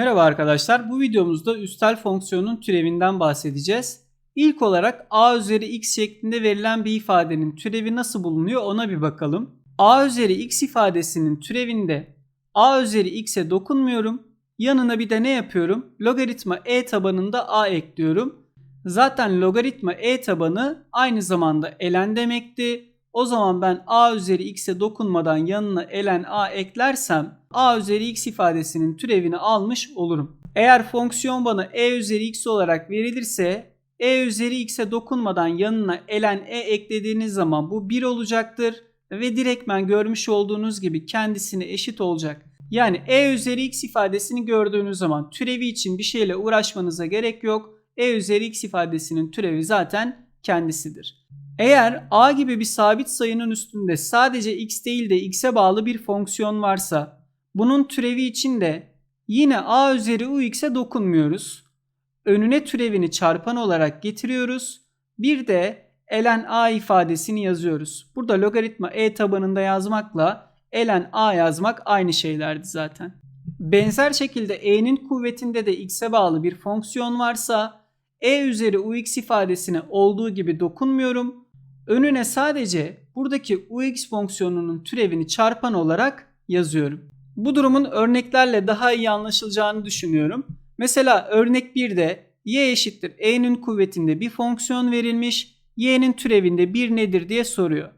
Merhaba arkadaşlar. Bu videomuzda üstel fonksiyonun türevinden bahsedeceğiz. İlk olarak a üzeri x şeklinde verilen bir ifadenin türevi nasıl bulunuyor ona bir bakalım. a üzeri x ifadesinin türevinde a üzeri x'e dokunmuyorum. Yanına bir de ne yapıyorum? Logaritma e tabanında a ekliyorum. Zaten logaritma e tabanı aynı zamanda elen demekti. O zaman ben a üzeri x'e dokunmadan yanına elen a eklersem a üzeri x ifadesinin türevini almış olurum. Eğer fonksiyon bana e üzeri x olarak verilirse e üzeri x'e dokunmadan yanına elen e eklediğiniz zaman bu 1 olacaktır ve direktmen görmüş olduğunuz gibi kendisine eşit olacak. Yani e üzeri x ifadesini gördüğünüz zaman türevi için bir şeyle uğraşmanıza gerek yok. e üzeri x ifadesinin türevi zaten kendisidir. Eğer a gibi bir sabit sayının üstünde sadece x değil de x'e bağlı bir fonksiyon varsa bunun türevi için de yine a üzeri ux'e dokunmuyoruz. Önüne türevini çarpan olarak getiriyoruz. Bir de ln a ifadesini yazıyoruz. Burada logaritma e tabanında yazmakla ln a yazmak aynı şeylerdi zaten. Benzer şekilde e'nin kuvvetinde de x'e bağlı bir fonksiyon varsa e üzeri ux ifadesine olduğu gibi dokunmuyorum. Önüne sadece buradaki ux fonksiyonunun türevini çarpan olarak yazıyorum. Bu durumun örneklerle daha iyi anlaşılacağını düşünüyorum. Mesela örnek 1'de y eşittir e'nin kuvvetinde bir fonksiyon verilmiş. y'nin türevinde 1 nedir diye soruyor.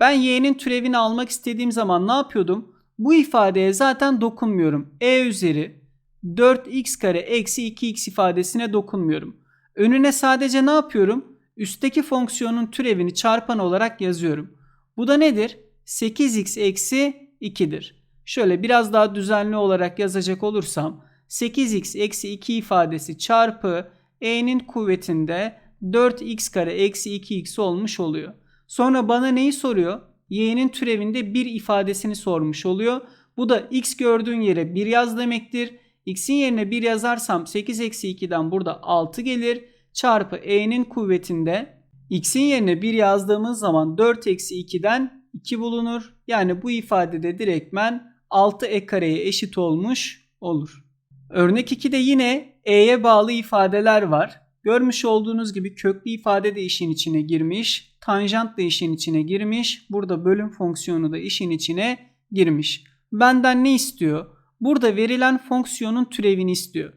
Ben y'nin türevini almak istediğim zaman ne yapıyordum? Bu ifadeye zaten dokunmuyorum. e üzeri 4x kare eksi 2x ifadesine dokunmuyorum. Önüne sadece ne yapıyorum? Üstteki fonksiyonun türevini çarpan olarak yazıyorum. Bu da nedir? 8x eksi 2'dir. Şöyle biraz daha düzenli olarak yazacak olursam 8x eksi 2 ifadesi çarpı e'nin kuvvetinde 4x kare eksi 2x olmuş oluyor. Sonra bana neyi soruyor? y'nin türevinde 1 ifadesini sormuş oluyor. Bu da x gördüğün yere 1 yaz demektir. x'in yerine 1 yazarsam 8 eksi 2'den burada 6 gelir. Çarpı e'nin kuvvetinde x'in yerine 1 yazdığımız zaman 4 eksi 2'den 2 bulunur. Yani bu ifadede direktmen 6 e kareye eşit olmuş olur. Örnek 2'de yine e'ye bağlı ifadeler var. Görmüş olduğunuz gibi köklü ifade de işin içine girmiş. Tanjant da işin içine girmiş. Burada bölüm fonksiyonu da işin içine girmiş. Benden ne istiyor? Burada verilen fonksiyonun türevini istiyor.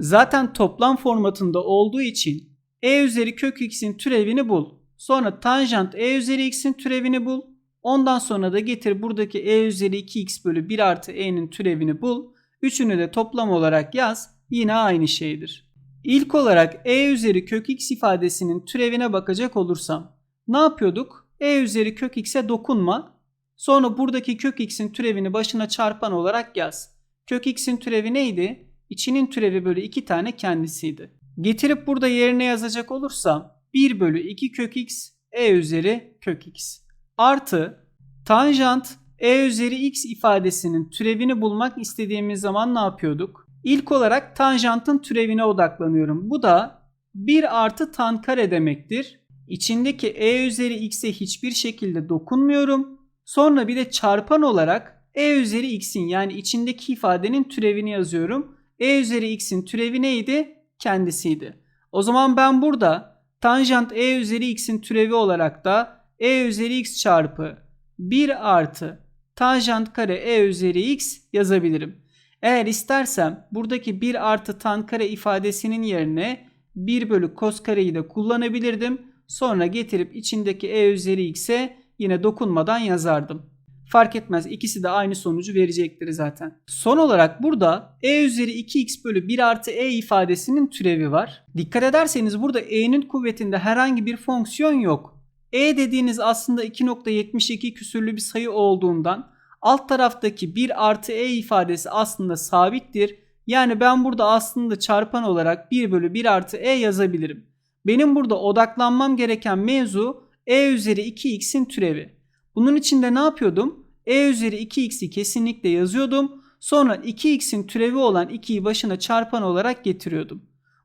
Zaten toplam formatında olduğu için e üzeri kök x'in türevini bul. Sonra tanjant e üzeri x'in türevini bul. Ondan sonra da getir buradaki e üzeri 2x bölü 1 artı e'nin türevini bul. Üçünü de toplam olarak yaz. Yine aynı şeydir. İlk olarak e üzeri kök x ifadesinin türevine bakacak olursam ne yapıyorduk? e üzeri kök x'e dokunma. Sonra buradaki kök x'in türevini başına çarpan olarak yaz. Kök x'in türevi neydi? İçinin türevi bölü 2 tane kendisiydi. Getirip burada yerine yazacak olursam 1 bölü 2 kök x e üzeri kök x artı tanjant e üzeri x ifadesinin türevini bulmak istediğimiz zaman ne yapıyorduk? İlk olarak tanjantın türevine odaklanıyorum. Bu da 1 artı tan kare demektir. İçindeki e üzeri x'e hiçbir şekilde dokunmuyorum. Sonra bir de çarpan olarak e üzeri x'in yani içindeki ifadenin türevini yazıyorum. E üzeri x'in türevi neydi? Kendisiydi. O zaman ben burada tanjant e üzeri x'in türevi olarak da e üzeri x çarpı 1 artı tanjant kare e üzeri x yazabilirim. Eğer istersem buradaki 1 artı tan kare ifadesinin yerine 1 bölü kos kareyi de kullanabilirdim. Sonra getirip içindeki e üzeri x'e yine dokunmadan yazardım. Fark etmez ikisi de aynı sonucu verecektir zaten. Son olarak burada e üzeri 2x bölü 1 artı e ifadesinin türevi var. Dikkat ederseniz burada e'nin kuvvetinde herhangi bir fonksiyon yok. E dediğiniz aslında 2.72 küsürlü bir sayı olduğundan alt taraftaki 1 artı e ifadesi aslında sabittir. Yani ben burada aslında çarpan olarak 1 bölü 1 artı e yazabilirim. Benim burada odaklanmam gereken mevzu e üzeri 2x'in türevi. Bunun için de ne yapıyordum? e üzeri 2x'i kesinlikle yazıyordum. Sonra 2x'in türevi olan 2'yi başına çarpan olarak getiriyordum.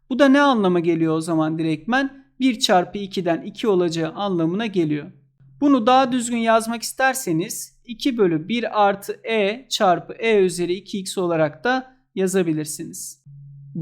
Bu da ne anlama geliyor o zaman direktmen? 1 çarpı 2'den 2 olacağı anlamına geliyor. Bunu daha düzgün yazmak isterseniz 2 bölü 1 artı e çarpı e üzeri 2x olarak da yazabilirsiniz.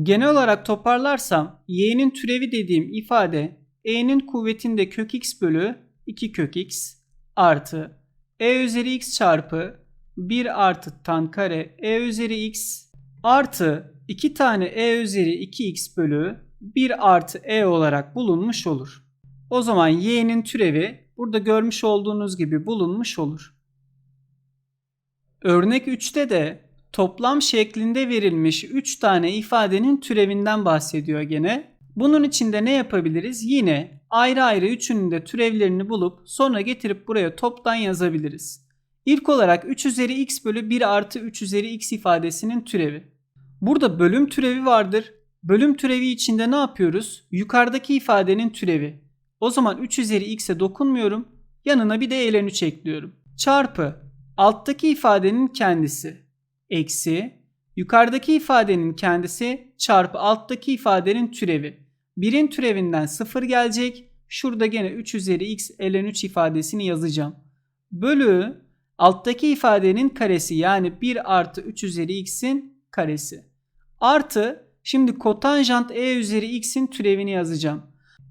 Genel olarak toparlarsam y'nin türevi dediğim ifade e'nin kuvvetinde kök x bölü 2 kök x artı e üzeri x çarpı 1 artı tan kare e üzeri x artı 2 tane e üzeri 2x bölü 1 artı e olarak bulunmuş olur. O zaman y'nin türevi burada görmüş olduğunuz gibi bulunmuş olur. Örnek 3'te de toplam şeklinde verilmiş 3 tane ifadenin türevinden bahsediyor gene. Bunun için de ne yapabiliriz? Yine ayrı ayrı üçünün de türevlerini bulup sonra getirip buraya toptan yazabiliriz. İlk olarak 3 üzeri x bölü 1 artı 3 üzeri x ifadesinin türevi. Burada bölüm türevi vardır. Bölüm türevi içinde ne yapıyoruz? Yukarıdaki ifadenin türevi. O zaman 3 üzeri x'e dokunmuyorum. Yanına bir de ln 3 ekliyorum. Çarpı alttaki ifadenin kendisi eksi yukarıdaki ifadenin kendisi çarpı alttaki ifadenin türevi. Birin türevinden 0 gelecek. Şurada gene 3 üzeri x ln 3 ifadesini yazacağım. Bölü alttaki ifadenin karesi yani 1 artı 3 üzeri x'in karesi. Artı şimdi kotanjant e üzeri x'in türevini yazacağım.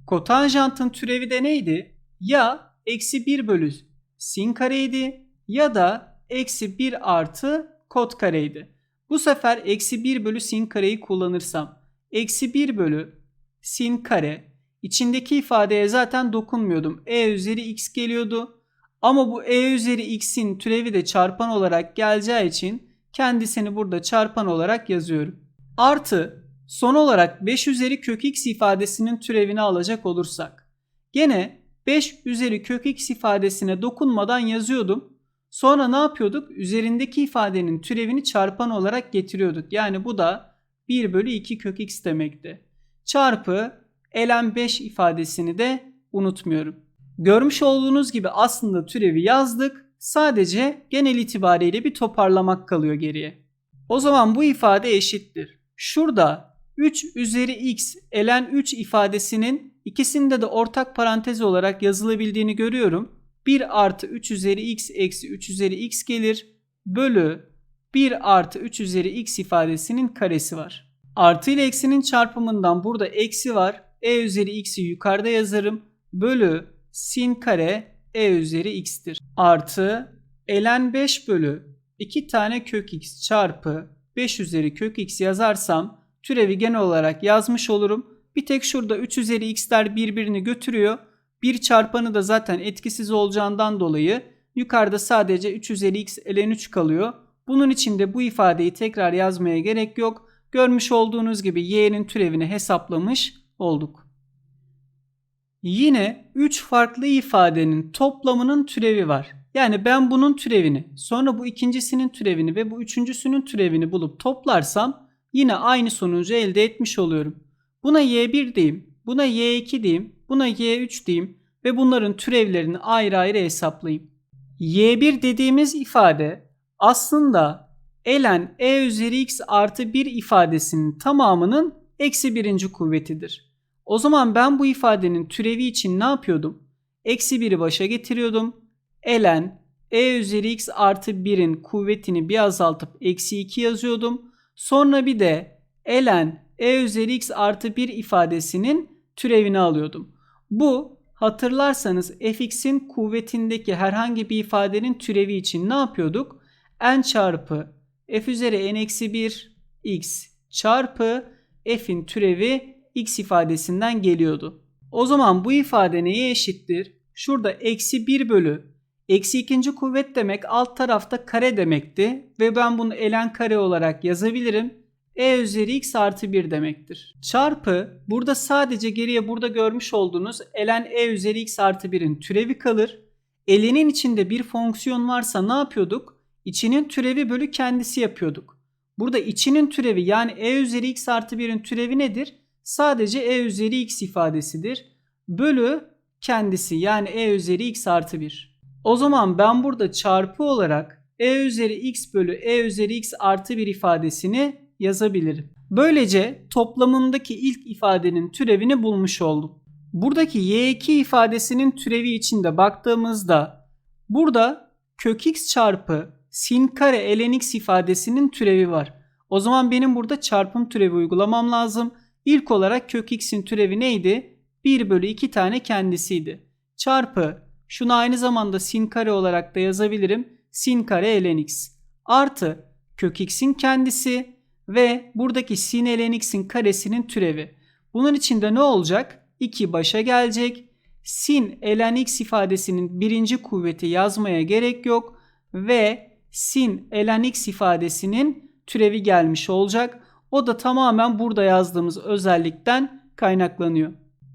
Kotanjantın türevi de neydi? Ya eksi 1 bölü sin kareydi ya da eksi 1 artı kot kareydi. Bu sefer eksi 1 bölü sin kareyi kullanırsam eksi 1 bölü sin kare içindeki ifadeye zaten dokunmuyordum. E üzeri x geliyordu. Ama bu e üzeri x'in türevi de çarpan olarak geleceği için kendisini burada çarpan olarak yazıyorum. Artı son olarak 5 üzeri kök x ifadesinin türevini alacak olursak. Gene 5 üzeri kök x ifadesine dokunmadan yazıyordum. Sonra ne yapıyorduk? Üzerindeki ifadenin türevini çarpan olarak getiriyorduk. Yani bu da 1 bölü 2 kök x demekti. Çarpı ln 5 ifadesini de unutmuyorum. Görmüş olduğunuz gibi aslında türevi yazdık. Sadece genel itibariyle bir toparlamak kalıyor geriye. O zaman bu ifade eşittir. Şurada 3 üzeri x ln 3 ifadesinin ikisinde de ortak parantez olarak yazılabildiğini görüyorum. 1 artı 3 üzeri x eksi 3 üzeri x gelir. Bölü 1 artı 3 üzeri x ifadesinin karesi var. Artı ile eksinin çarpımından burada eksi var. e üzeri x'i yukarıda yazarım. Bölü sin kare e üzeri x'tir. Artı ln 5 bölü 2 tane kök x çarpı 5 üzeri kök x yazarsam türevi genel olarak yazmış olurum. Bir tek şurada 3 üzeri x'ler birbirini götürüyor. Bir çarpanı da zaten etkisiz olacağından dolayı yukarıda sadece 3 üzeri x ln 3 kalıyor. Bunun için de bu ifadeyi tekrar yazmaya gerek yok. Görmüş olduğunuz gibi y'nin türevini hesaplamış olduk. Yine 3 farklı ifadenin toplamının türevi var. Yani ben bunun türevini, sonra bu ikincisinin türevini ve bu üçüncüsünün türevini bulup toplarsam yine aynı sonucu elde etmiş oluyorum. Buna y1 diyeyim, buna y2 diyeyim, buna y3 diyeyim ve bunların türevlerini ayrı ayrı hesaplayayım. y1 dediğimiz ifade aslında ln e üzeri x artı 1 ifadesinin tamamının eksi birinci kuvvetidir. O zaman ben bu ifadenin türevi için ne yapıyordum? Eksi 1'i başa getiriyordum. ln e üzeri x artı 1'in kuvvetini bir azaltıp eksi 2 yazıyordum. Sonra bir de ln e üzeri x artı 1 ifadesinin türevini alıyordum. Bu hatırlarsanız fx'in kuvvetindeki herhangi bir ifadenin türevi için ne yapıyorduk? n çarpı f üzeri n eksi 1 x çarpı f'in türevi x ifadesinden geliyordu. O zaman bu ifade neye eşittir? Şurada eksi 1 bölü eksi ikinci kuvvet demek alt tarafta kare demekti ve ben bunu ln kare olarak yazabilirim. e üzeri x artı 1 demektir. Çarpı burada sadece geriye burada görmüş olduğunuz ln e üzeri x artı 1'in türevi kalır. L'nin içinde bir fonksiyon varsa ne yapıyorduk? İçinin türevi bölü kendisi yapıyorduk. Burada içinin türevi yani e üzeri x artı 1'in türevi nedir? Sadece e üzeri x ifadesidir. Bölü kendisi yani e üzeri x artı 1. O zaman ben burada çarpı olarak e üzeri x bölü e üzeri x artı 1 ifadesini yazabilirim. Böylece toplamımdaki ilk ifadenin türevini bulmuş oldum. Buradaki y2 ifadesinin türevi içinde baktığımızda burada kök x çarpı sin kare ln x ifadesinin türevi var. O zaman benim burada çarpım türevi uygulamam lazım. İlk olarak kök x'in türevi neydi? 1 bölü 2 tane kendisiydi. Çarpı şunu aynı zamanda sin kare olarak da yazabilirim. Sin kare ln x artı kök x'in kendisi ve buradaki sin ln x'in karesinin türevi. Bunun içinde ne olacak? 2 başa gelecek. Sin ln x ifadesinin birinci kuvveti yazmaya gerek yok ve sin ln x ifadesinin türevi gelmiş olacak. O da tamamen burada yazdığımız özellikten kaynaklanıyor.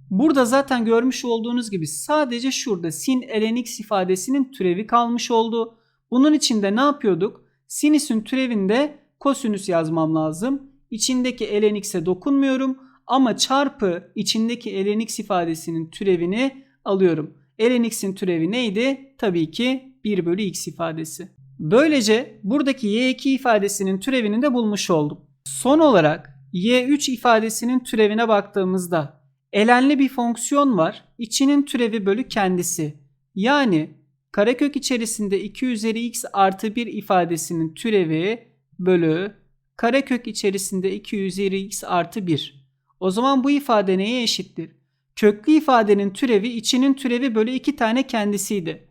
Burada zaten görmüş olduğunuz gibi sadece şurada sin ln x ifadesinin türevi kalmış oldu. Bunun için de ne yapıyorduk? Sinüsün türevinde kosinüs yazmam lazım. İçindeki ln x'e dokunmuyorum ama çarpı içindeki ln x ifadesinin türevini alıyorum. ln x'in türevi neydi? Tabii ki 1 bölü x ifadesi. Böylece buradaki y2 ifadesinin türevini de bulmuş oldum. Son olarak y3 ifadesinin türevine baktığımızda elenli bir fonksiyon var. İçinin türevi bölü kendisi. Yani karekök içerisinde 2 üzeri x artı 1 ifadesinin türevi bölü karekök içerisinde 2 üzeri x artı 1. O zaman bu ifade neye eşittir? Köklü ifadenin türevi içinin türevi bölü 2 tane kendisiydi.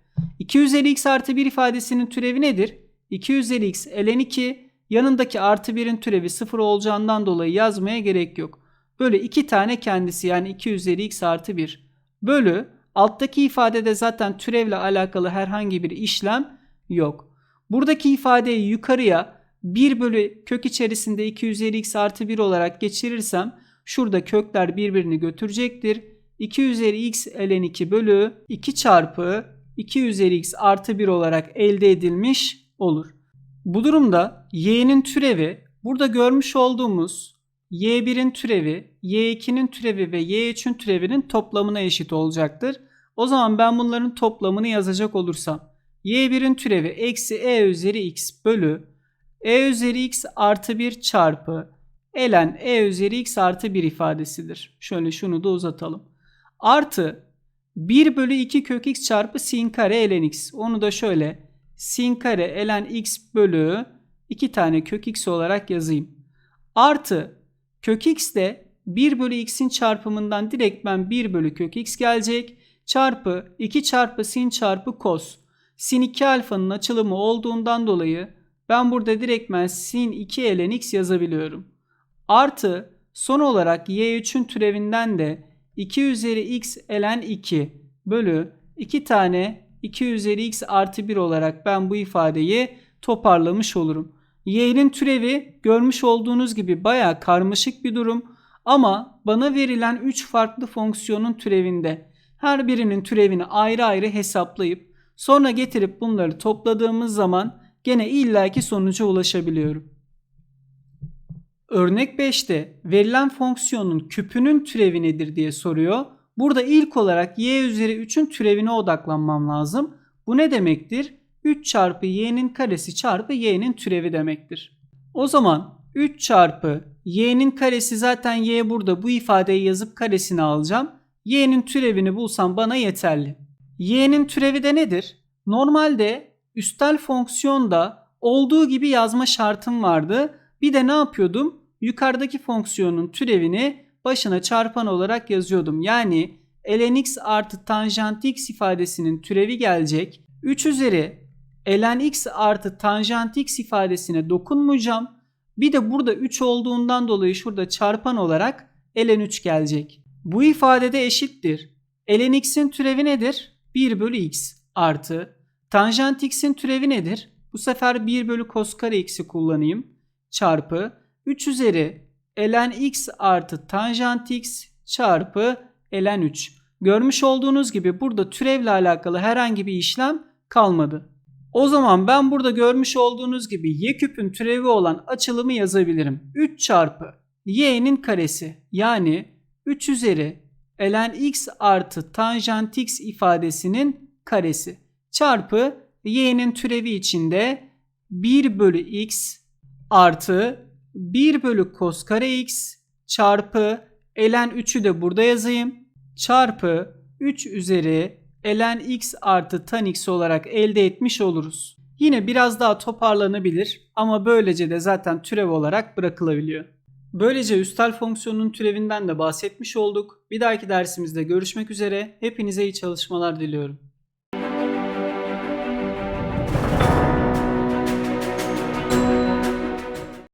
2 üzeri x artı 1 ifadesinin türevi nedir? 2 üzeri x ln 2 yanındaki artı 1'in türevi 0 olacağından dolayı yazmaya gerek yok. Böyle 2 tane kendisi yani 2 üzeri x artı 1 bölü alttaki ifadede zaten türevle alakalı herhangi bir işlem yok. Buradaki ifadeyi yukarıya 1 bölü kök içerisinde 2 üzeri x artı 1 olarak geçirirsem şurada kökler birbirini götürecektir. 2 üzeri x ln 2 bölü 2 çarpı 2 üzeri x artı 1 olarak elde edilmiş olur. Bu durumda y'nin türevi burada görmüş olduğumuz y1'in türevi, y2'nin türevi ve y3'ün türevinin toplamına eşit olacaktır. O zaman ben bunların toplamını yazacak olursam y1'in türevi eksi e üzeri x bölü e üzeri x artı 1 çarpı ln e üzeri x artı 1 ifadesidir. Şöyle şunu da uzatalım. Artı 1 bölü 2 kök x çarpı sin kare ln x. Onu da şöyle sin kare ln x bölü 2 tane kök x olarak yazayım. Artı kök x de 1 bölü x'in çarpımından direkt ben 1 bölü kök x gelecek. Çarpı 2 çarpı sin çarpı cos. Sin 2 alfanın açılımı olduğundan dolayı ben burada direktmen sin 2 ln x yazabiliyorum. Artı son olarak y3'ün türevinden de 2 üzeri x ln 2 bölü 2 tane 2 üzeri x artı 1 olarak ben bu ifadeyi toparlamış olurum. Y'nin türevi görmüş olduğunuz gibi baya karmaşık bir durum ama bana verilen 3 farklı fonksiyonun türevinde her birinin türevini ayrı ayrı hesaplayıp sonra getirip bunları topladığımız zaman gene illaki sonuca ulaşabiliyorum. Örnek 5'te verilen fonksiyonun küpünün türevi nedir diye soruyor. Burada ilk olarak y üzeri 3'ün türevine odaklanmam lazım. Bu ne demektir? 3 çarpı y'nin karesi çarpı y'nin türevi demektir. O zaman 3 çarpı y'nin karesi zaten y burada bu ifadeyi yazıp karesini alacağım. y'nin türevini bulsam bana yeterli. y'nin türevi de nedir? Normalde üstel fonksiyonda olduğu gibi yazma şartım vardı. Bir de ne yapıyordum? Yukarıdaki fonksiyonun türevini başına çarpan olarak yazıyordum. Yani ln x artı tanjant x ifadesinin türevi gelecek. 3 üzeri ln x artı tanjant x ifadesine dokunmayacağım. Bir de burada 3 olduğundan dolayı şurada çarpan olarak ln 3 gelecek. Bu ifadede eşittir. ln x'in türevi nedir? 1 bölü x artı tanjant x'in türevi nedir? Bu sefer 1 bölü cos kare x'i kullanayım. Çarpı 3 üzeri ln x artı tanjant x çarpı ln 3. Görmüş olduğunuz gibi burada türevle alakalı herhangi bir işlem kalmadı. O zaman ben burada görmüş olduğunuz gibi y küpün türevi olan açılımı yazabilirim. 3 çarpı y'nin karesi yani 3 üzeri ln x artı tanjant x ifadesinin karesi çarpı y'nin türevi içinde 1 bölü x artı 1 bölü cos kare x çarpı ln 3'ü de burada yazayım. Çarpı 3 üzeri ln x artı tan x olarak elde etmiş oluruz. Yine biraz daha toparlanabilir ama böylece de zaten türev olarak bırakılabiliyor. Böylece üstel fonksiyonun türevinden de bahsetmiş olduk. Bir dahaki dersimizde görüşmek üzere. Hepinize iyi çalışmalar diliyorum.